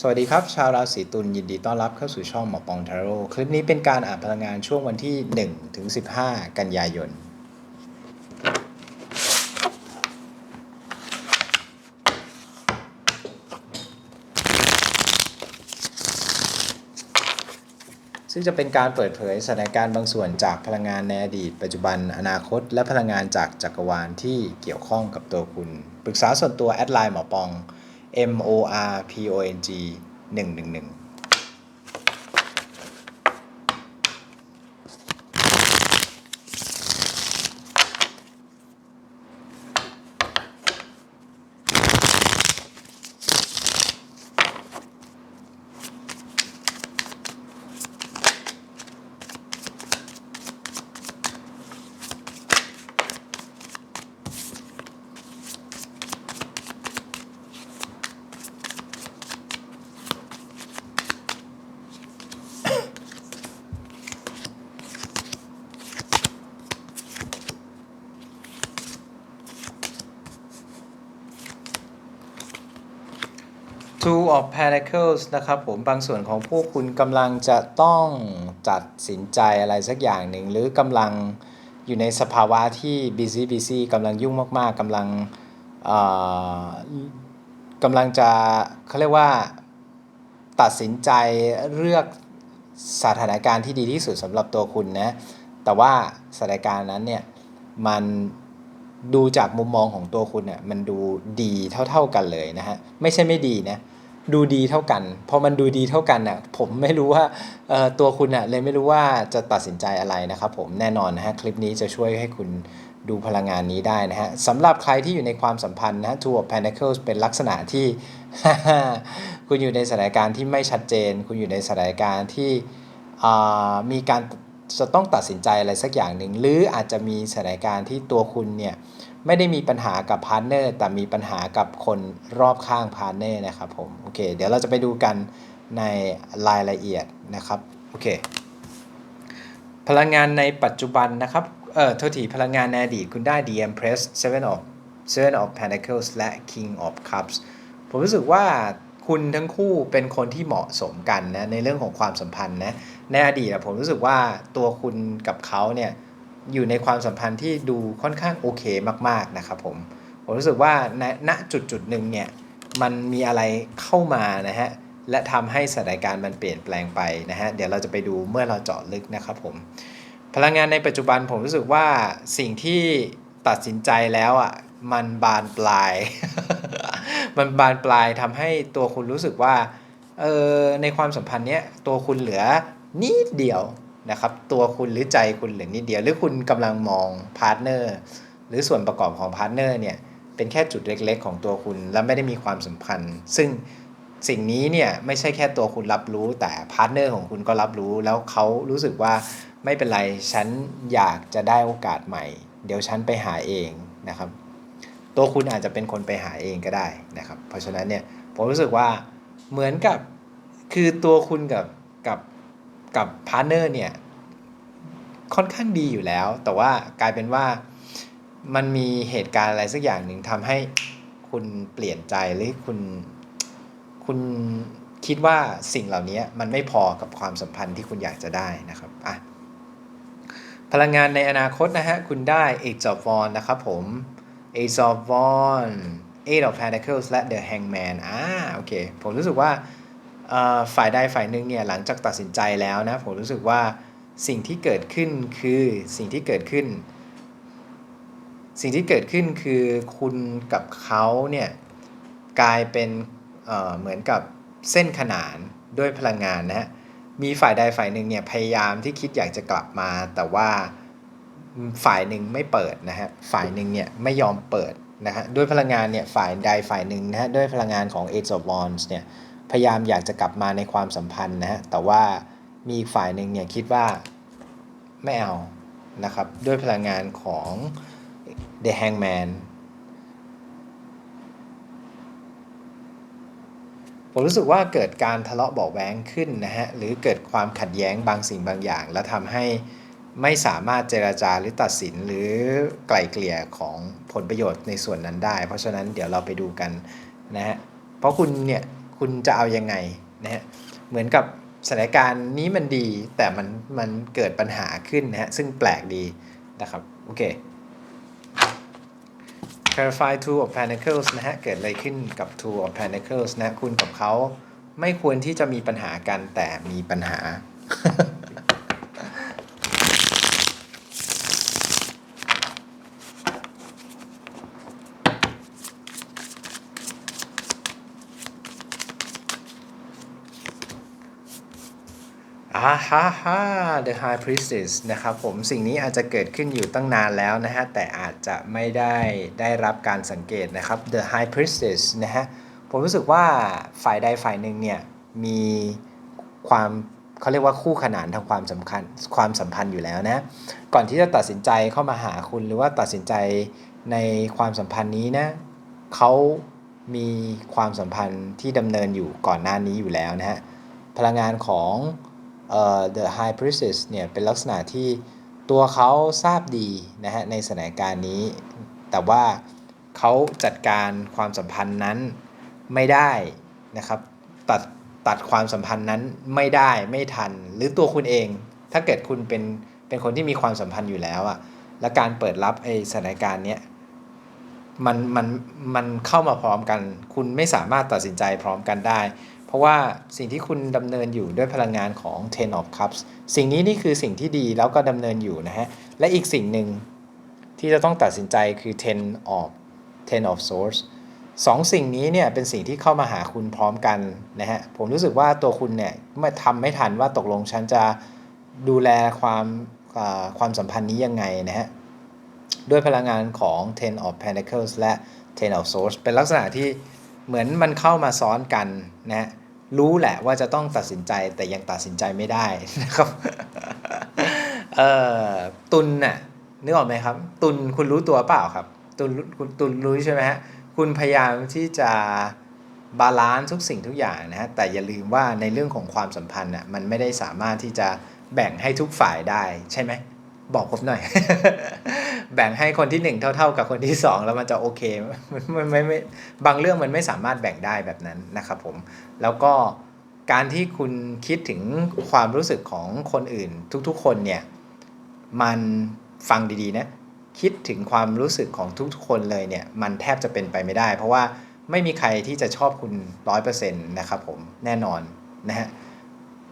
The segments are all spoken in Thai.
สวัสดีครับ ชาวราศีตุลยินดีต้อนรับเข้าสู่ช่องหมอปองทาโร่คลิปนี้เป็นการอ่านพลังงานช่วงวันที่1ถึง15 กันยายน ซึ่งจะเป็นการเปิดเผยสถานการณ์บางส่วนจากพลังงานในอดีต ปัจจุบันอนาคต และพลังงานจากจักรวาลที่เกี่ยวข้องกับตัวคุณ ปรึกษาส่วนตัวแอดไลน์หมอปอง M O R P O N G 111 Two of Pentacles นะครับผมบางส่วนของพวกคุณกำลังจะต้องจัดสินใจอะไรสักอย่างหนึ่ง หรือกำลังอยู่ในสภาวะที่ busy busy กำลังยุ่งมาก ๆกำลังกำลังจะเขาเรียกว่าตัดสินใจเลือกสถานการณ์ที่ดีที่สุดสำหรับตัวคุณนะ แต่ว่าสถานการณ์นั้นเนี่ยมันดูจากมุมมองของตัวคุณเนี่ยมันดูดีเท่า ๆกันเลยนะฮะ ไม่ใช่ไม่ดีนะ ดูดีเท่ากัน พอมันดูดีเท่ากันน่ะผมไม่รู้ว่าตัวคุณน่ะเลยไม่รู้ว่าจะตัดสินใจอะไรนะครับผมแน่นอนนะฮะคลิปนี้จะช่วยให้คุณดูพลังงานนี้ได้นะฮะสำหรับใครที่อยู่ในความสัมพันธ์นะ Two of Pentacles เป็นลักษณะที่ คุณอยู่ในสถานการณ์ที่ไม่ชัดเจน คุณอยู่ในสถานการณ์ที่มีการจะต้องตัดสินใจอะไรสักอย่างหนึ่ง หรืออาจจะมีสถานการณ์ที่ตัวคุณเนี่ย ไม่ได้มีปัญหากับพาร์ทเนอร์แต่มีปัญหากับคนรอบข้างพาร์ทเนอร์นะครับผมโอเคเดี๋ยวเราจะไปดูกันในรายละเอียดนะครับโอเคพลังงานในปัจจุบันนะครับเออโทษทีพลังงานในอดีตคุณได้ The Empress Seven of Seven of Pentacles และ King of Cups ผมรู้สึกว่าคุณทั้งคู่เป็นคนที่เหมาะสมกันนะในเรื่องของความสัมพันธ์นะในอดีตผมรู้สึกว่าตัวคุณกับเขาเนี่ย อยู่ในความสัมพันธ์ที่ดูค่อนข้างโอเคมากๆนะครับผมผมรู้สึกว่าณณจุดจุดหนึ่งเนี่ยมันมีอะไรเข้ามานะฮะและทำให้สถานการณ์มันเปลี่ยนแปลงไปนะฮะเดี๋ยวเราจะไปดูเมื่อเราเจาะลึกนะครับผมพลังงานในปัจจุบันผมรู้สึกว่าสิ่งที่ตัดสินใจแล้วอะมันบานปลาย มันบานปลายทำให้ตัวคุณรู้สึกว่าเออในความสัมพันธ์เนี้ยตัวคุณเหลือนิดเดียว นะครับตัวคุณหรือใจคุณเหลือนิดเดียว หรือคุณกำลังมองพาร์ทเนอร์หรือส่วนประกอบของพาร์ทเนอร์เนี่ยเป็นแค่จุดเล็ก ๆ ของตัวคุณ และไม่ได้มีความสัมพันธ์ ซึ่งสิ่งนี้เนี่ยไม่ใช่แค่ตัวคุณรับรู้ แต่พาร์ทเนอร์ของคุณก็รับรู้ แล้วเขารู้สึกว่าไม่เป็นไรฉันอยากจะได้โอกาสใหม่ เดี๋ยวฉันไปหาเองนะครับ ตัวคุณอาจจะเป็นคนไปหาเองก็ได้นะครับ เพราะฉะนั้นเนี่ยผมรู้สึกว่าเหมือนกับคือตัวคุณกับกับ กับพาร์เนอร์เนี่ยค่อนข้างดีอยู่แล้ว แต่ว่ากลายเป็นว่ามันมีเหตุการณ์อะไรสักอย่างหนึ่งทำให้คุณเปลี่ยนใจหรือคุณคุณคิดว่าสิ่งเหล่านี้มันไม่พอกับความสัมพันธ์ที่คุณอยากจะได้นะครับอะพลังงานในอนาคตนะฮะ คุณได้ Age of Wands นะครับผม Age of Wands Eight of Pentacles และ The Hangman อ่าโอเค ผมรู้สึกว่า ฝ่ายใดฝ่ายหนึ่งเนี่ยหลังจากตัดสินใจแล้วนะผมรู้สึกว่าสิ่งที่เกิดขึ้นคือสิ่งที่เกิดขึ้น สิ่งที่เกิดขึ้นคือคุณกับเขาเนี่ยกลายเป็นเเหมือนกับเส้นขนานด้วยพลังงานนะฮะมีฝ่ายใดฝ่ายหนึ่งเนี่ยพยายามที่คิดอยากจะกลับมา แต่ว่าฝ่ายหนึ่งไม่เปิดนะฮะฝ่ายหนึ่งเนี่ยไม่ยอมเปิดนะฮะด้วยพลังงานเนี่ยฝ่ายใดฝ่ายหนึ่งนะฮะด้วยพลังงานของ Age of Wands เนี่ย พยายามอยากจะกลับมาในความสัมพันธ์นะฮะแต่ว่ามีอีกฝ่ายหนึ่งเนี่ยคิดว่าไม่เอานะครับด้วยพลังงานของ The Hangman ผมรู้สึกว่าเกิดการทะเลาะเบาะแว้งขึ้นนะฮะหรือเกิดความขัดแย้งบางสิ่งบางอย่าง แล้วทำให้ไม่สามารถเจราจาหรือตัดสินหรือไกล่เกลี่ยของผลประโยชน์ในส่วนนั้นได้ เพราะฉะนั้นเดี๋ยวเราไปดูกันนะฮะเพราะคุณเนี่ย คุณจะเอายังไงนะฮะเหมือนกับสถานการณ์นี้มันดีแต่มันมันเกิดปัญหาขึ้นนะฮะซึ่งแปลกดีนะครับโอเค clarify two of pentacles นะฮะเกิดอะไรขึ้นกับ two of pentacles นะคุณกับเขาไม่ควรที่จะมีปัญหากันแต่มีปัญหา อ่าฮ่าฮ่า The High Priestess นะครับผมสิ่งนี้อาจจะเกิดขึ้นอยู่ตั้งนานแล้วนะฮะ แต่อาจจะไม่ได้ได้รับการสังเกตนะครับ The High Priestess นะฮะ ผมรู้สึกว่าฝ่ายใดฝ่ายหนึ่งเนี่ย มีความเขาเรียกว่าคู่ขนานทางความสำคัญความสัมพันธ์อยู่แล้วนะ ก่อนที่จะตัดสินใจเข้ามาหาคุณหรือว่าตัดสินใจในความสัมพันธ์นี้นะเขามีความสัมพันธ์ที่ดำเนินอยู่ก่อนหน้านี้อยู่แล้วนะฮะพลังงานของ The High Priestess เนี่ยเป็นลักษณะที่ตัวเขาทราบดีนะฮะในสถานการณ์นี้ แต่ว่าเขาจัดการความสัมพันธ์นั้นไม่ได้นะครับตัดตัดความสัมพันธ์นั้นไม่ได้ไม่ทัน หรือตัวคุณเอง ถ้าเกิดคุณเป็นเป็นคนที่มีความสัมพันธ์อยู่แล้วอะและการเปิดรับไอสถานการณ์เนี้ยมันมันมันเข้ามาพร้อมกัน คุณไม่สามารถตัดสินใจพร้อมกันได้ ราะว่าสิ่งที่คุณดำเนินอยู่ด้วยพลังงานของ Ten of Cups สิ่งนี้นี่คือสิ่งที่ดีแล้วก็ดำเนินอยู่นะฮะ และอีกสิ่งหนึ่งที่จะต้องตัดสินใจคือ Ten of Ten of Swords สองสิ่งนี้เนี่ยเป็นสิ่งที่เข้ามาหาคุณพร้อมกันนะฮะ ผมรู้สึกว่าตัวคุณเนี่ยไม่ทำไม่ทันว่าตกลงฉันจะดูแลความความสัมพันธ์นี้ยังไงนะฮะ ด้วยพลังงานของ Ten of Pentacles และ Ten of Swords เป็นลักษณะที่เหมือนมันเข้ามาซ้อนกันนะฮะ รู้แหละว่าจะต้องตัดสินใจแต่ยังตัดสินใจไม่ได้นะครับเอ่อตุนน่ะนึกออกไหมครับ ตุนคุณรู้ตัวเปล่าครับ ตุนคุณตุนรู้ใช่ไหมฮะคุณพยายามที่จะบาลานซ์ทุกสิ่งทุกอย่างนะฮะแต่อย่าลืมว่าในเรื่องของความสัมพันธ์น่ะมันไม่ได้สามารถที่จะแบ่งให้ทุกฝ่ายได้ใช่ไหม บอกผมหน่อย แบ่งให้คนที่หนึ่งเท่า ๆ กับคนที่สองแล้วมันจะโอเคมันมันไม่ไม่บางเรื่องมันไม่สามารถแบ่งได้แบบนั้นนะครับผม แล้วก็การที่คุณคิดถึงความรู้สึกของคนอื่น ทุกๆ คนเนี่ย มันฟังดีๆนะ คิดถึงความรู้สึกของทุกๆ คนเลยเนี่ย มันแทบจะเป็นไปไม่ได้ เพราะว่าไม่มีใครที่จะชอบคุณร้อยเปอร์เซ็นต์นะครับผมแน่นอนนะฮะ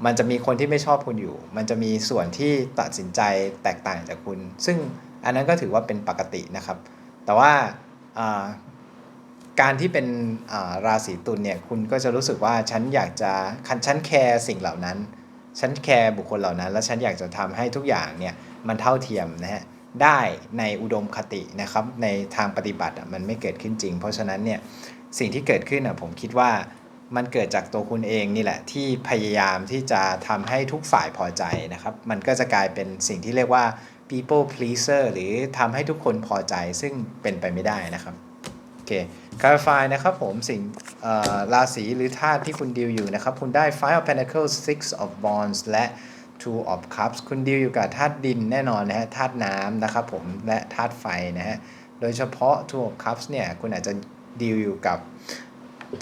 มันจะมีคนที่ไม่ชอบคุณอยู่ มันจะมีส่วนที่ตัดสินใจแตกต่างจากคุณ ซึ่งอันนั้นก็ถือว่าเป็นปกตินะครับ แต่ว่าการที่เป็นราศีตุลเนี่ย คุณก็จะรู้สึกว่าฉันอยากจะคันฉันแคร์สิ่งเหล่านั้น ฉันแคร์บุคคลเหล่านั้น แล้วฉันอยากจะทำให้ทุกอย่างเนี่ยมันเท่าเทียมนะฮะ ได้ในอุดมคตินะครับ ในทางปฏิบัติมันไม่เกิดขึ้นจริง เพราะฉะนั้นเนี่ยสิ่งที่เกิดขึ้นอะผมคิดว่า มันเกิดจากตัวคุณเองนี่แหละ ที่พยายามที่จะทำให้ทุกฝ่ายพอใจนะครับ มันก็จะกลายเป็นสิ่งที่เรียกว่า people pleaser หรือทำให้ทุกคนพอใจซึ่งเป็นไปไม่ได้นะครับโอเค clarify นะครับผมสิ่งราศีหรือธาตุที่คุณดีลอยู่นะครับ คุณได้ five of pentacles six of wands และ two of cups คุณดีลอยู่กับธาตุดินแน่นอนนะฮะธาตุน้ำนะครับผมและธาตุไฟนะฮะโดยเฉพาะ two of cups เนี่ยคุณอาจจะดีลอยู่กับ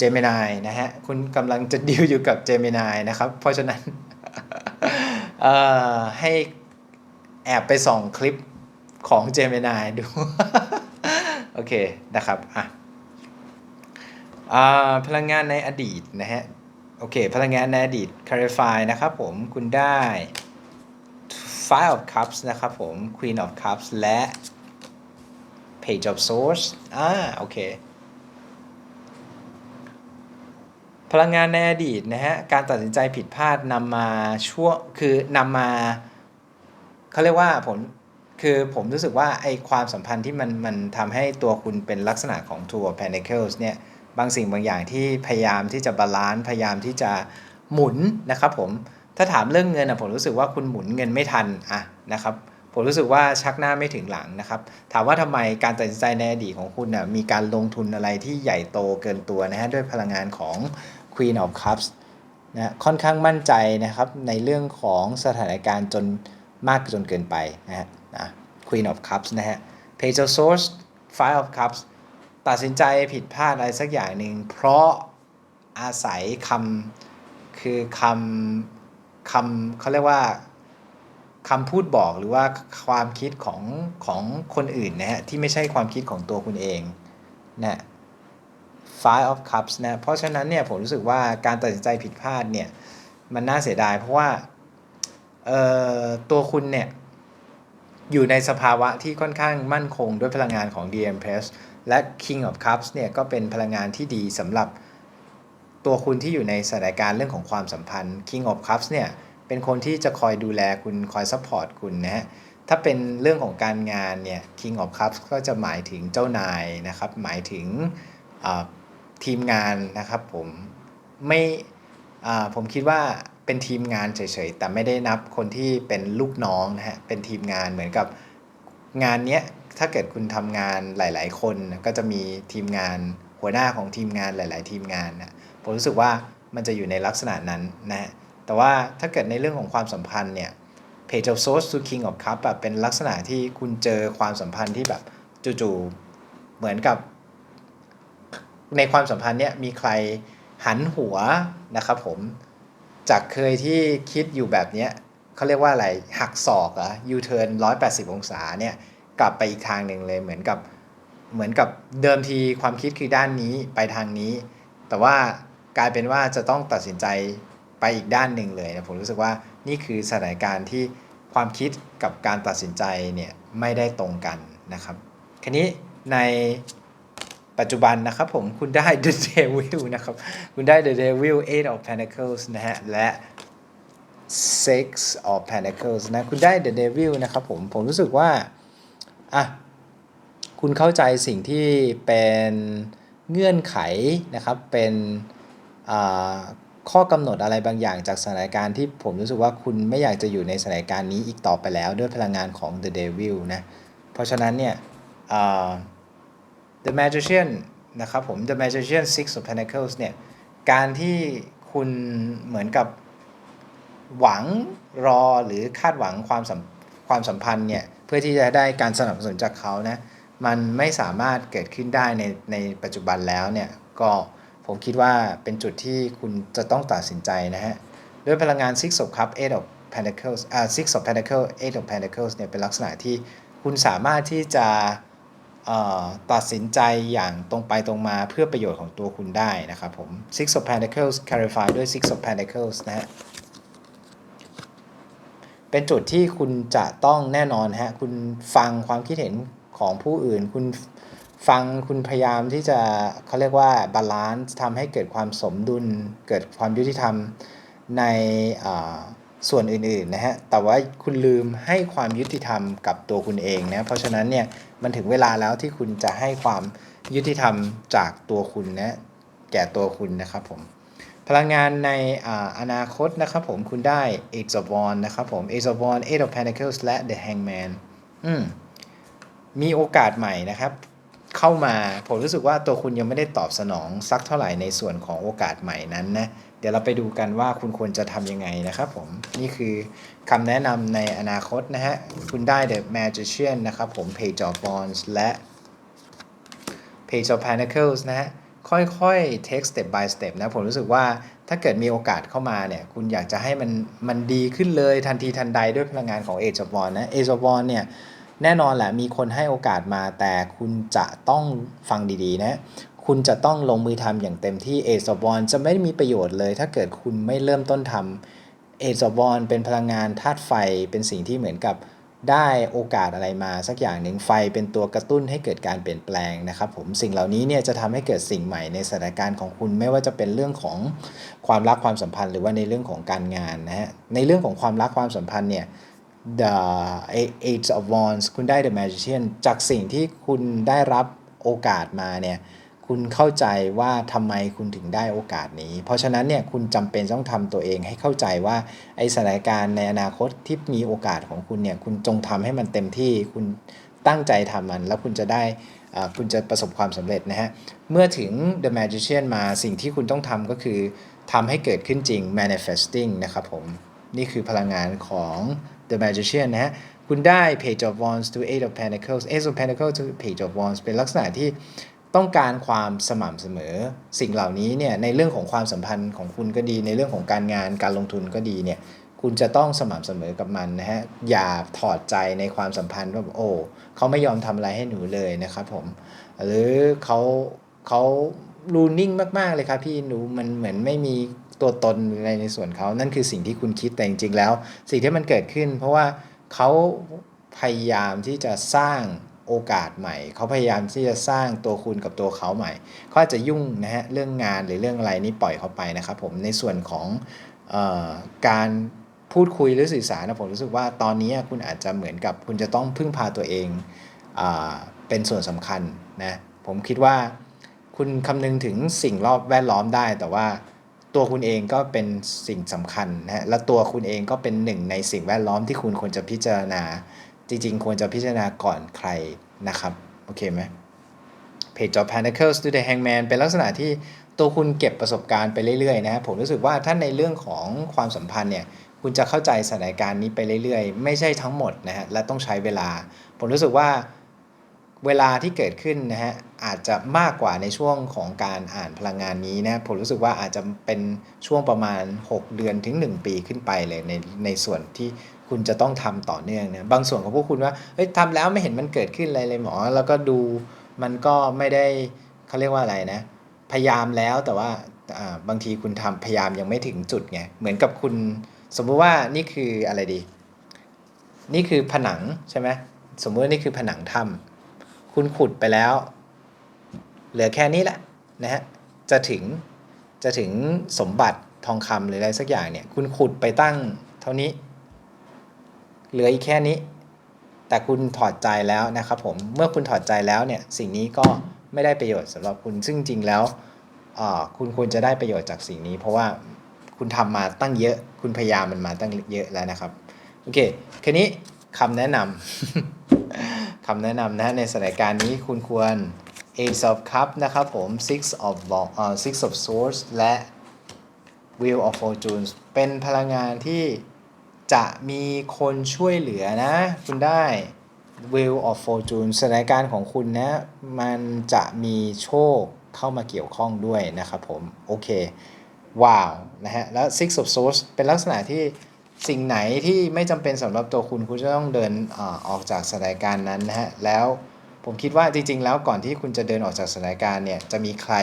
Gemini นะฮะ คุณกำลังจะดีลอยู่กับ Gemini นะครับ เพราะฉะนั้นให้แอบไปส่องคลิปของ Gemini ดู โอเคนะครับอะพลังงานในอดีตนะฮะ โอเค พลังงานในอดีต clarify นะครับผมคุณได้ five of cups นะครับผม queen of cups และ page of swords อ่าโอเค พลังงานในอดีตนะฮะการตัดสินใจผิดพลาดนำมาช่วคือนำมาเขาเรียกว่าผลคือผมรู้สึกว่าไอความสัมพันธ์ที่มันมันทำให้ตัวคุณเป็นลักษณะของ Two of Pentacles เนี่ยบางสิ่งบางอย่างที่พยายามที่จะบาลานซ์พยายามที่จะหมุนนะครับผมถ้าถามเรื่องเงินอะผมรู้สึกว่าคุณหมุนเงินไม่ทันอะนะครับผมรู้สึกว่าชักหน้าไม่ถึงหลังนะครับ ถามว่าทำไมการตัดสินใจในอดีตของคุณนะมีการลงทุนอะไรที่ใหญ่โตเกินตัวนะฮะด้วยพลังงานของ Queen of Cups นะค่อนข้างมั่นใจนะครับในเรื่องของสถานการณ์จนมากจนเกินไปนะฮะนะ Queen of Cups นะฮะ Page of Swords Five of Cups ตัดสินใจผิดพลาดอะไรสักอย่างหนึ่ง เพราะอาศัยคำคือคำคำเขาเรียกว่าคำพูดบอกหรือว่าความคิดของของคนอื่นนะฮะที่ไม่ใช่ความคิดของตัวคุณเองนะ Five of Cups นะ เพราะฉะนั้นเนี่ยผมรู้สึกว่าการตัดสินใจผิดพลาดเนี่ยมันน่าเสียดายเพราะว่าเอ่อตัวคุณเนี่ยอยู่ในสภาวะที่ค่อนข้างมั่นคงด้วยพลังงานของ d m p r e s และ King of Cups เนี่ยก็เป็นพลังงานที่ดีสำหรับตัวคุณที่อยู่ในสถานการณ์เรื่องของความสัมพันธ์ King of Cups เนี่ยเป็นคนที่จะคอยดูแลคุณคอยซัพพอร์ตคุณนะฮะถ้าเป็นเรื่องของการงานเนี่ย King of Cups ก็จะหมายถึงเจ้านายนะครับ หมายถึงอ่า ทีมงานนะครับผมไม่อ่าผมคิดว่าเป็นทีมงานเฉยๆ แต่ไม่ได้นับคนที่เป็นลูกน้องนะฮะเป็นทีมงานเหมือนกับงานเนี้ยถ้าเกิดคุณทำงานหลาย ๆ คนก็จะมีทีมงานหัวหน้าของทีมงานหลาย ๆ ทีมงานนะผมรู้สึกว่ามันจะอยู่ในลักษณะนั้นนะฮะแต่ว่าถ้าเกิดในเรื่องของความสัมพันธ์เนี่ย Page of Swords to King of Cup แบบเป็นลักษณะที่คุณเจอความสัมพันธ์ที่แบบจู่ๆเหมือนกับ ในความสัมพันธ์เนี้ยมีใครหันหัวนะครับผมจากเคยที่คิดอยู่แบบเนี้ยเขาเรียกว่าอะไรหักศอกหรอะยูเทิร์น180องศาเนี่ยกลับไปอีกทางหนึ่งเลยเหมือนกับเหมือนกับเดิมทีความคิดคือด้านนี้ไปทางนี้ แต่ว่ากลายเป็นว่าจะต้องตัดสินใจไปอีกด้านหนึ่งเลยนะผมรู้สึกว่านี่คือสถานการณ์ที่ความคิดกับการตัดสินใจเนี่ยไม่ได้ตรงกันนะครับทีนี้ใน ปัจจุบันนะครับผมคุณได้ The Devil นะครับ คุณได้ The Devil Eight of Pentacles นะฮะ และ Six of Pentacles นะ คุณได้ The Devil นะครับผม ผมรู้สึกว่า อะ คุณเข้าใจสิ่งที่เป็นเงื่อนไขนะครับ เป็นข้อกำหนดอะไรบางอย่างจากสถานการณ์ที่ผมรู้สึกว่าคุณไม่อยากจะอยู่ในสถานการณ์นี้อีกต่อไปแล้วด้วยพลังงานของ The Devil นะ เพราะฉะนั้นเนี่ย The Magician นะครับผม The Magician Six of Pentacles เนี่ย การที่คุณเหมือนกับหวังรอหรือคาดหวังความสัมความสัมพันธ์เนี่ย เพื่อที่จะได้การสนับสนุนจากเขานะ มันไม่สามารถเกิดขึ้นได้ในในปัจจุบันแล้วเนี่ย ก็ผมคิดว่าเป็นจุดที่คุณจะต้องตัดสินใจนะฮะ ด้วยพลังงาน Six of Cups Eight of Pentacles อ่า Six of Pentacles Eight of Pentacles เนี่ยเป็นลักษณะที่คุณสามารถที่จะ ตัดสินใจอย่างตรงไปตรงมาเพื่อประโยชน์ของตัวคุณได้นะครับผม Six of Pentacles clarify ด้วย Six of Pentacles นะฮะเป็นจุดที่คุณจะต้องแน่นอนฮะคุณฟังความคิดเห็นของผู้อื่น คุณฟังคุณพยายามที่จะเขาเรียกว่าบาลานซ์ทำให้เกิดความสมดุล เกิดความยุติธรรมในส่วนอื่นๆนะฮะแต่ว่าคุณลืมให้ความยุติธรรมกับตัวคุณเองนะเพราะฉะนั้นเนี่ย มันถึงเวลาแล้วที่คุณจะให้ความยุติธรรมจากตัวคุณนะแก่ตัวคุณนะครับผมพลังงานในออนาคตนะครับผมคุณได้ Eight of Wands นะครับผม Eight of Wands Eight of Pentacles และ The Hangman อืมมีโอกาสใหม่นะครับ เข้ามาผมรู้สึกว่าตัวคุณยังไม่ได้ตอบสนองสักเท่าไหร่ในส่วนของโอกาสใหม่นั้นนะ เดี๋ยวเราไปดูกันว่าคุณควรจะทำยังไงนะครับผม นี่คือคำแนะนำในอนาคตนะฮะ คุณได้ The Magician นะครับผม Page of Wands และ Page of Pentacles นะฮะ ค่อยๆ take step by step นะ ผมรู้สึกว่าถ้าเกิดมีโอกาสเข้ามาเนี่ย คุณอยากจะให้มันมันดีขึ้นเลยทันทีทันใดด้วยพลังงานของ Age of Wands นะ Age of Wands เนี่ยแน่นอนแหละมีคนให้โอกาสมาแต่คุณจะต้องฟังดีๆนะ คุณจะต้องลงมือทำอย่างเต็มที่ Age of Wands จะไม่มีประโยชน์เลย ถ้าเกิดคุณไม่เริ่มต้นทำ Age of Wands เป็นพลังงานธาตุไฟเป็นสิ่งที่เหมือนกับได้โอกาสอะไรมาสักอย่างหนึ่งไฟเป็นตัวกระตุ้นให้เกิดการเปลี่ยนแปลงนะครับผมสิ่งเหล่านี้เนี่ยจะทำให้เกิดสิ่งใหม่ในสถานการณ์ของคุณไม่ว่าจะเป็นเรื่องของความรักความสัมพันธ์ หรือว่าในเรื่องของการงานนะฮะในเรื่องของความรักความสัมพันธ์เนี่ย The Eight of Wands คุณได้ The Magician จากสิ่งที่คุณได้รับโอกาสมาเนี่ย คุณเข้าใจว่าทำไมคุณถึงได้โอกาสนี้ เพราะฉะนั้นเนี่ยคุณจำเป็นต้องทำตัวเองให้เข้าใจว่าไอสถานการณ์ในอนาคตที่มีโอกาสของคุณเนี่ยคุณจงทำให้มันเต็มที่คุณตั้งใจทำมัน แล้วคุณจะได้คุณจะประสบความสำเร็จนะฮะ เมื่อถึง The Magician มาสิ่งที่คุณต้องทำก็คือทำให้เกิดขึ้นจริง manifesting นะครับผม นี่คือพลังงานของ The Magician นะฮะ คุณได้ Page of Wands to Eight of Pentacles Ace of Pentacles to Page of Wands เป็นลักษณะที่ ต้องการความสม่ำเสมอ สิ่งเหล่านี้เนี่ยในเรื่องของความสัมพันธ์ของคุณก็ดี ในเรื่องของการงานการลงทุนก็ดีเนี่ยคุณจะต้องสม่ำเสมอกับมันนะฮะอย่าถอดใจในความสัมพันธ์ว่าโอ้เขาไม่ยอมทำอะไรให้หนูเลยนะครับผมหรือเขาเขารูนิ่งมาก ๆ เลยครับพี่หนูมันเหมือนไม่มีตัวตนอะไรในส่วนเขานั่นคือสิ่งที่คุณคิดแต่จริงๆแล้ว สิ่งที่มันเกิดขึ้น เพราะว่าเขาพยายามที่จะสร้าง โอกาสใหม่ เขาพยายามที่จะสร้างตัวคุณกับตัวเขาใหม่เขาอาจจะยุ่งนะฮะเรื่องงานหรือเรื่องอะไรนี่ปล่อยเขาไปนะครับผมในส่วนของออการพูดคุยหรือสื่อสารนะผมรู้สึกว่าตอนนี้คุณอาจจะเหมือนกับคุณจะต้องพึ่งพาตัวเองอเป็นส่วนสำคัญนะผมคิดว่าคุณคำนึงถึงสิ่งรอบแวดล้อมได้ แต่ว่าตัวคุณเองก็เป็นสิ่งสำคัญนะและตัวคุณเองก็เป็นหนึ่งในสิ่งแวดล้อมที่คุณควรจะพิจารณา จริงๆ ควรจะพิจารณาก่อนใครนะครับ โอเคไหม Page of Pentacles to the Hangman เป็นลักษณะที่ตัวคุณเก็บประสบการณ์ไปเรื่อยๆนะผมรู้สึกว่าถ้าในเรื่องของความสัมพันธ์เนี่ยคุณจะเข้าใจสถานการณ์นี้ไปเรื่อยๆ ไม่ใช่ทั้งหมดนะฮะและต้องใช้เวลา ผมรู้สึกว่าเวลาที่เกิดขึ้นนะฮะอาจจะมากกว่าในช่วงของการอ่านพลังงานนี้นะผมรู้สึกว่าอาจจะเป็นช่วงประมาณ 6 เดือนถึง 1 ปีขึ้นไปเลยในในส่วนที่ คุณจะต้องทำต่อเนื่องนะบางส่วนของพวกคุณว่าเฮ้ยทำแล้วไม่เห็นมันเกิดขึ้นอะไรเลยหมอ แล้วก็ดูมันก็ไม่ได้เขาเรียกว่าอะไรนะ พยายามแล้วแต่ว่าบางทีคุณทำพยายามยังไม่ถึงจุดไงเหมือนกับคุณ สมมุติว่านี่คืออะไรดี นี่คือผนังใช่ไหมสมมุติว่านี่คือผนังถ้ำคุณขุดไปแล้ว เหลือแค่นี้แหละนะฮะจะถึงจะถึงสมบัติทองคำหรืออะไรสักอย่างเนี่ย คุณขุดไปตั้งเท่านี้ เหลืออีกแค่นี้ แต่คุณถอดใจแล้วนะครับผมเมื่อคุณถอดใจแล้วเนี่ยสิ่งนี้ก็ไม่ได้ประโยชน์สำหรับคุณซึ่งจริงแล้วคุณควรจะได้ประโยชน์จากสิ่งนี้ เพราะว่าคุณทำมาตั้งเยอะ คุณพยายามมันมาตั้งเยอะแล้วนะครับโอเคทีนี้คำแนะนำคำแนะนำนะในสถานการณ์นี้คุณควร Ace of Cup นะครับผม Six of Bo- เอ่อ Six of Swords และ Wheel of Fortune เป็นพลังงานที่ จะมีคนช่วยเหลือนะ คุณได้ Wheel of Fortune สถานการณ์ของคุณนะ มันจะมีโชคเข้ามาเกี่ยวข้องด้วยนะครับผม โอเค ว้าว นะฮะ แล้ว Six of Swords เป็นลักษณะที่สิ่งไหนที่ไม่จำเป็นสำหรับตัวคุณ คุณจะต้องเดินอออกจากสถานการณ์นั้นนะฮะ แล้วผมคิดว่าจริง ๆ แล้วก่อนที่คุณจะเดินออกจากสถานการณ์เนี่ย จะมีใคร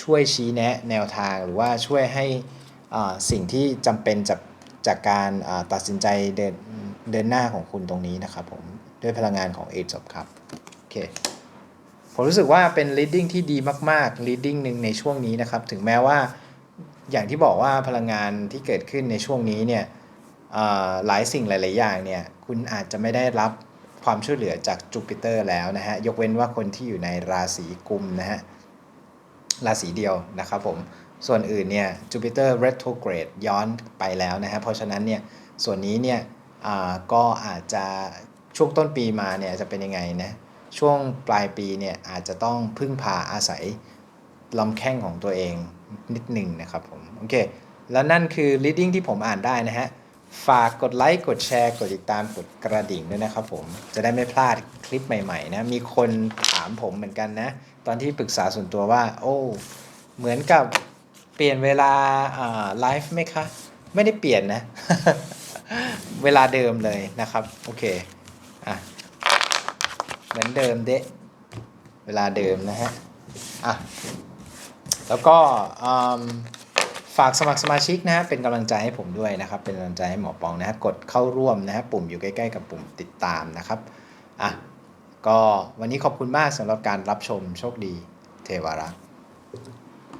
ช่วยชี้แนะแนวทางหรือว่าช่วยให้อ่าสิ่งที่จำเป็นจาก จากการตัดสินใจเดินเดินหน้าของคุณตรงนี้นะครับผมด้วยพลังงานของ Age of Cup โอเคผมรู้สึกว่าเป็น leading ที่ดีมาก ๆ leading หนึ่งในช่วงนี้นะครับ ถึงแม้ว่าอย่างที่บอกว่าพลังงานที่เกิดขึ้นในช่วงนี้เนี่ยหลายสิ่งหลาย ๆ อย่างเนี่ยคุณอาจจะไม่ได้รับความช่วยเหลือจากจูปิเตอร์แล้วนะฮะ ยกเว้นว่าคนที่อยู่ในราศีกุมนะฮะ ราศีเดียวนะครับผม ส่วนอื่นเนี่ยจูปิเตอร์ retrograde ย้อนไปแล้วนะฮะเพราะฉะนั้นเนี่ยส่วนนี้เนี่ยอ่าก็อาจจะช่วงต้นปีมาเนี่ยจะเป็นยังไงนะช่วงปลายปีเนี่ยอาจจะต้องพึ่งพาอาศัยลำแข้งของตัวเองนิดหนึ่งนะครับผมโอเคแล้วนั่นคือ reading ที่ผมอ่านได้นะฮะฝากกดไลค์กดแชร์กดติดตามกดกระดิ่งด้วยนะครับผมจะได้ไม่พลาดคลิปใหม่ๆนะมีคนถามผมเหมือนกันนะ ตอนที่ปรึกษาส่วนตัวว่า โอ้ เหมือนกับ เปลี่ยนเวลาไลฟ์ไหมคะ ไม่ได้เปลี่ยนนะ เวลาเดิมเลยนะครับ โอเคอะเหมือนเดิมเดะเวลาเดิมนะฮะอะแล้วก็อืมฝากสมัครสมาชิกนะฮะเป็นกำลังใจให้ผมด้วยนะครับ เป็นกำลังใจให้หมอปองนะฮะกดเข้าร่วมนะฮะปุ่มอยู่ใกล้ๆกับปุ่มติดตามนะครับอะก็วันนี้ขอบคุณมากสำหรับการรับชมโชคดีเทวารักษ์